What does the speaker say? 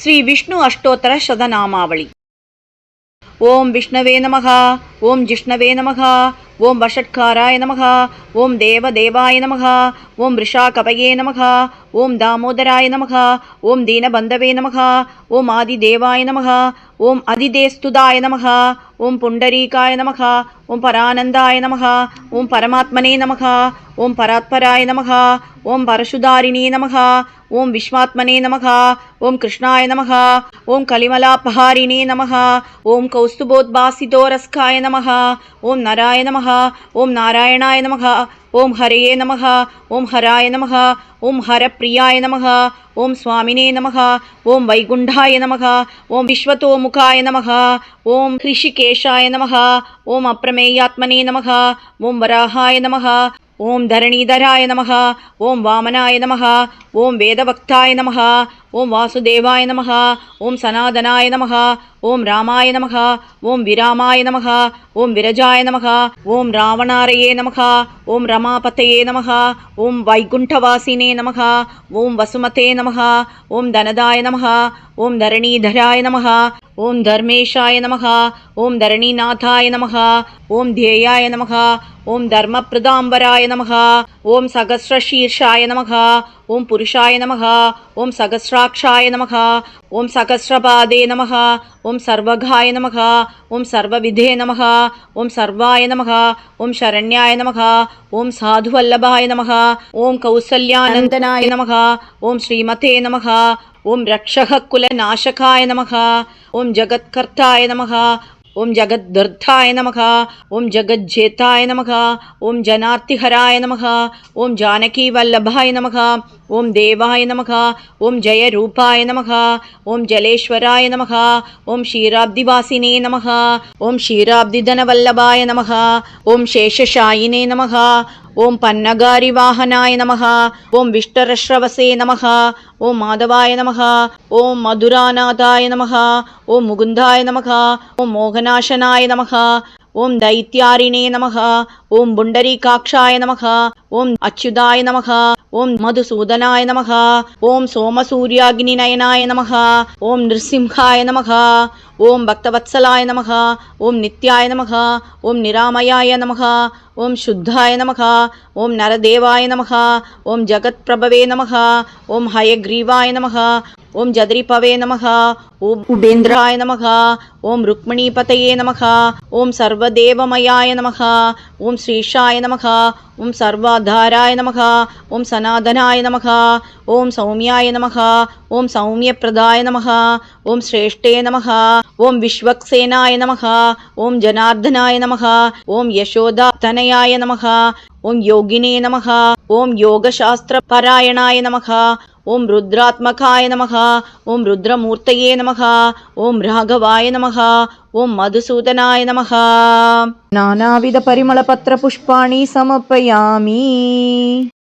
ஸ்ரீ விஷ்ணு அஷ்டோத்தர சதநாமாவளி. ஓம் விஷ்ணவே நமகா ஓம் ஜிஷ்ணவே நமகா ஓம் வஷட்காராய நமகா ஓம் தேவ தேவாய நமகா ஓம் ரிஷா கபயே நமகா ஓம் தாமோதராய நமகா ஓம் தீனபந்தவே நமகா ஓம் ஆதிதேவாய நமகா ஓம் அதிதேஸ்துதாய நமகா ஓம் புண்டரீகாய நமகா ஓம் பரானந்தாய நமகா ஓம் பரமாத்மனே நமகா ஓம் பராத்பராய நமகா ஓம் பரசுதாரிணே நமகா ஓம் விஸ்வாத்மனே நமகா ஓம் கிருஷ்ணாய நமகா ஓம் கலிமலாபஹாரிணே நமகா ஓம் கௌஸ்துபோத்பாசிதோரஸ்காய நமகா ஓம் நராய நமகா ஓம் நாராயணாய நமகா ஓம் ஹரையே நமகா ஓம் ஹராய நமகா ஓம் ஹரப்பிரியாய நமகா ஓம் சுவாமினே நமகா ஓம் வைகுண்டாய நமகா ஓம் விஸ்வத்தோமுகாய நமகா ஓம் ஹிருஷிகேஷாய நமகா ஓம் அப்ரமேயாத்மனே நமகா ஓம் வராகாய நமகா ஓம் தரணீதராய நமகா ஓம் வாமனாய நமகா ஓம் வேதபக்தாய நமகா ஓம் வாசுதேவாய நமகா ஓம் சனாதனாய நமகா ஓம் ராமாய நமகா ஓம் விராமாய நமகா ஓம் விரஜாய நமகா ஓம் ராவணாரையே நமகா ஓம் ரமாபத்தையே நமகா ஓம் வைகுண்டவாசினே நமகா ஓம் வசுமதே நமகா ஓம் தனதாய நமகா ஓம் தரணீதராய நமகா ஓம் தர்மேஷாய நமகா ஓம் தரணிநாதாய நமகா ஓம் தேயாய நமகா ஓம் தர்ம பிரதாம்பராய நமகா ஓம் சகசிரஷீர்ஷாய நமகா ஓம் புருஷாய நமகா ஓம் சகசிராட்சாய நமகா ஓம் சகசிரபாதே நமகா ஓம் சர்வகாய நமகா ஓம் சர்வவிதே நமகா ஓம் சர்வாய நமகா ஓம் சரண்யாய நமகா ஓம் சாதுவல்லபாய நமகா ஓம் கௌசல்யானந்தனாய நமகா ஓம் ஸ்ரீமதே நமகா ओं रक्षः नम ओं जगत्कर्ताय नम ओं जगद्दर्थाय नम ओं जगज्जेताय नम ओं जनार्तिहराय नम ओं जानकीवल्लभाय नम ओं देवाय नमः जय जयरूपाय नम ओं जलेश्वराय नम ॐ क्षीराब्दिवासिने ओम ॐ क्षीराब्दिधनवल्लभाय नम ओं शेषशायिने नम ഓം പന്നഗാരിവാഹനായ നമഃ ഓം വിഷ്ടരശ്രവസേ നമഃ ഓം മാധവായ നമഃ ഓം മധുരാനാഥായ നമഃ ഓം മുകുന്ദായ നമഃ ഓം മോഹനാശനായ നമഃ ഓം ദൈത്യാരിണേ നമഃ ഓം പുണ്ടരീകാക്ഷായ നമഃ ஓம் அச்சுதாய நமகா ஓம் மதுசூதனாய நமகா ஓம் சோமசூரியாகினி நயனாய நமகா ஓம் நிருசிம்ஹாய நமகா ஓம் பக்தவத்சலாய நமகா ஓம் நித்யாய நமகா ஓம் நிராமயாய நமகா ஓம் சுத்தாய நமகா ஓம் நரதேவாய நமகா ஓம் ஜகத்பிரபவே நமகா ஓம் ஹயக்ரீவாய நமகா ஓம் ஜதிரிபவே நமகா ஓம் உபேந்திராய நமகா ஓம் ருக்மிணீபதையே நமகா ஓம் சர்வதேவமயாய நமகா ஓம் ஸ்ரீஷாய நமகா ஓம் சர்வா ഗാന്ധാരായ നമഹ ഓം സനാതനായ നമഹ ഓം സൗമ്യായ നമഹ ഓം സൗമ്യപ്രദായ നമഹ ഓം ശ്രേഷ്ഠേ നമഹ ഓം വിശ്വക്സേനായ നമഹ ഓം ജനാർദ്ദനായ നമഹ ഓം യശോദാതനയായ നമഹ ഓം യോഗിനേ നമഹ ഓം യോഗശാസ്ത്രപരായണായ നമഹ ஓம் ருத்ராத்மகாய நமகா ஓம் ருத்ரமூர்த்தையே நமகா ஓம் ராகவாய நமகா ஓம் மதுசூதனாய நமகா நானாவித பரிமள பத்திர புஷ்பாணி சமர்ப்பயாமி.